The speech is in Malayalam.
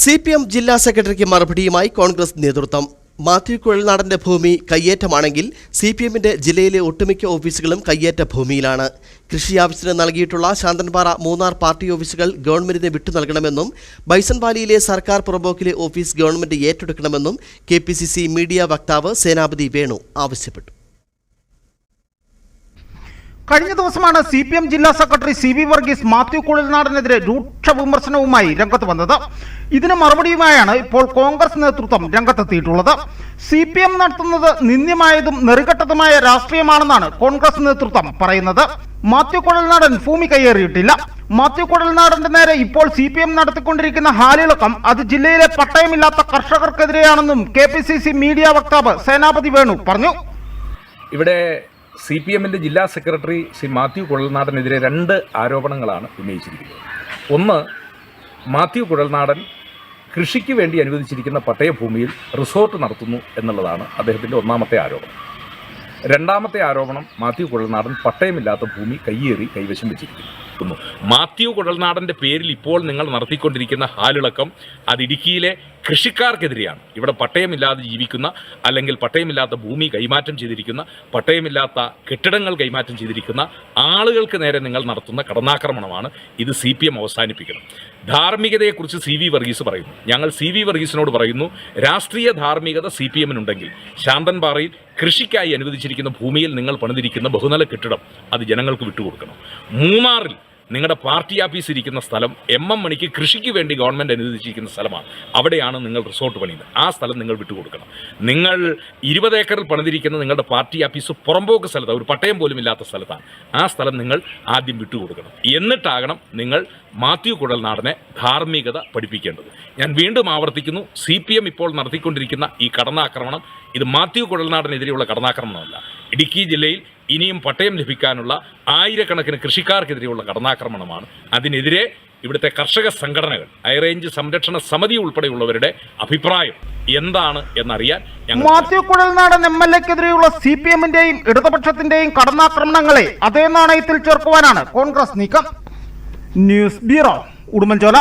സി പി എം ജില്ലാ സെക്രട്ടറിക്ക് മറുപടിയുമായി കോൺഗ്രസ് നേതൃത്വം. മാത്യു കുഴൽനാടന്റെ ഭൂമി കയ്യേറ്റമാണെങ്കിൽ സി പി എമ്മിന്റെ ജില്ലയിലെ ഒട്ടുമിക്ക ഓഫീസുകളും കയ്യേറ്റ ഭൂമിയിലാണ്. കൃഷി ആവശ്യത്തിന് നൽകിയിട്ടുള്ള ശാന്തൻപാറ മൂന്നാർ പാർട്ടി ഓഫീസുകൾ ഗവൺമെന്റിന് വിട്ടു നൽകണമെന്നും ബൈസൺവാലിയിലെ സർക്കാർ പുറമ്പോക്കിലെ ഓഫീസ് ഗവൺമെന്റ് ഏറ്റെടുക്കണമെന്നും കെ മീഡിയ വക്താവ് സേനാപതി വേണു ആവശ്യപ്പെട്ടു. കഴിഞ്ഞ ദിവസമാണ് സി പി എം ജില്ലാ secretary C V Varghese Mathew കുഴൽനാടനെതിരെ രൂക്ഷ വിമർശനവുമായി രംഗത്ത് വന്നത്. ഇതിന് മറുപടിയുമായാണ് ഇപ്പോൾ കോൺഗ്രസ് നേതൃത്വം രംഗത്തെത്തിയിട്ടുള്ളത്. സി പി എം നടത്തുന്നത് നിന്ദ്യമായതും നെറുകെട്ടതുമായ രാഷ്ട്രീയമാണെന്നാണ് കോൺഗ്രസ് നേതൃത്വം പറയുന്നത്. മാത്യു കുഴൽനാടൻ ഭൂമി കയ്യേറിയിട്ടില്ല മാത്യു കുഴൽനാടന്റെ നേരെ ഇപ്പോൾ സി പി എം നടത്തിക്കൊണ്ടിരിക്കുന്ന ഹാലിളക്കം അത് ജില്ലയിലെ പട്ടയമില്ലാത്ത കർഷകർക്കെതിരെയാണെന്നും K P C C media വക്താവ് സേനാപതി വേണു പറഞ്ഞു. ഇവിടെ സി പി എമ്മിന്റെ ജില്ലാ സെക്രട്ടറി ശ്രീ മാത്യു കുഴൽനാടനെതിരെ രണ്ട് ആരോപണങ്ങളാണ് ഉന്നയിച്ചിരിക്കുന്നത്. ഒന്ന് മാത്യു കുഴൽനാടൻ കൃഷിക്ക് വേണ്ടി അനുവദിച്ചിരിക്കുന്ന പട്ടയഭൂമിയിൽ റിസോർട്ട് നടത്തുന്നു എന്നുള്ളതാണ് അദ്ദേഹത്തിന്റെ ഒന്നാമത്തെ ആരോപണം. രണ്ടാമത്തെ ആരോപണം മാത്യു കുഴൽനാടൻ പട്ടയമില്ലാത്ത ഭൂമി കയ്യേറി കൈവശം വെച്ചിരിക്കുന്നു. മാത്യു കുടൽനാടന്റെ പേരിൽ ഇപ്പോൾ നിങ്ങൾ നടത്തിക്കൊണ്ടിരിക്കുന്ന ഹാലിളക്കം അത് ഇടുക്കിയിലെ കൃഷിക്കാർക്കെതിരെയാണ്. ഇവിടെ പട്ടയമില്ലാതെ ജീവിക്കുന്ന അല്ലെങ്കിൽ പട്ടയമില്ലാത്ത ഭൂമി കൈമാറ്റം ചെയ്തിരിക്കുന്ന പട്ടയമില്ലാത്ത കെട്ടിടങ്ങൾ കൈമാറ്റം ചെയ്തിരിക്കുന്ന ആളുകൾക്ക് നേരെ നിങ്ങൾ നടത്തുന്ന കടന്നാക്രമണമാണ്. ഇത് സി അവസാനിപ്പിക്കണം. ധാർമ്മികതയെക്കുറിച്ച് സി വി വർഗീസ് പറയുന്നു. ഞങ്ങൾ സി വി വർഗീസിനോട് പറയുന്നു രാഷ്ട്രീയ ധാർമ്മികത സി പി എമ്മിനുണ്ടെങ്കിൽ ശാന്തൻപാറയിൽ കൃഷിക്കായി അനുവദിച്ചിരിക്കുന്ന ഭൂമിയിൽ നിങ്ങൾ പണിതിരിക്കുന്ന ബഹുനില കെട്ടിടം അത് ജനങ്ങൾക്ക് വിട്ടുകൊടുക്കണം. മൂന്നാറിൽ നിങ്ങളുടെ പാർട്ടി ഓഫീസ് ഇരിക്കുന്ന സ്ഥലം എം എം മണിക്ക് കൃഷിക്ക് വേണ്ടി ഗവൺമെന്റ് അനുവദിച്ചിരിക്കുന്ന സ്ഥലമാണ്. അവിടെയാണ് നിങ്ങൾ റിസോർട്ട് പണിയുന്നത്. ആ സ്ഥലം നിങ്ങൾ വിട്ടുകൊടുക്കണം നിങ്ങൾ ഇരുപത് ഏക്കറിൽ പണിതിരിക്കുന്ന നിങ്ങളുടെ പാർട്ടി ഓഫീസ് പുറമ്പോക്ക് സ്ഥലത്താണ് ഒരു പട്ടയം പോലും ഇല്ലാത്ത സ്ഥലത്താണ് ആ സ്ഥലം നിങ്ങൾ ആദ്യം വിട്ടുകൊടുക്കണം എന്നിട്ടാകണം നിങ്ങൾ മാത്യു കുഴൽനാടനെ ധാർമ്മികത പഠിപ്പിക്കേണ്ടത്. ഞാൻ വീണ്ടും ആവർത്തിക്കുന്നു സി പി എം ഇപ്പോൾ നടത്തിക്കൊണ്ടിരിക്കുന്ന ഈ കടന്നാക്രമണം ഇത് മാത്യു കുഴൽനാടനെതിരെയുള്ള കടന്നാക്രമണമല്ല. ഇടുക്കി ജില്ലയിൽ ഇനിയും പട്ടയം ലഭിക്കാനുള്ള ആയിരക്കണക്കിന് കൃഷിക്കാർക്കെതിരെയുള്ള കടന്നാക്രമണമാണ്. അതിനെതിരെ ഇവിടുത്തെ കർഷക സംഘടനകൾ ഹൈറേഞ്ച് സംരക്ഷണ സമിതി ഉൾപ്പെടെയുള്ളവരുടെ അഭിപ്രായം എന്താണ് എന്നറിയാൻ മാത്യു കുഴൽനാടൻ എം എൽ എക്കെതിരെയുള്ള സി പി എമ്മിന്റെയും ഇടതുപക്ഷത്തിന്റെയും കടന്നാക്രമണങ്ങളെ അതേ നാണയത്തിൽ ചേർക്കുവാനാണ് കോൺഗ്രസ് നീക്കം. News bureau Udumbanchola.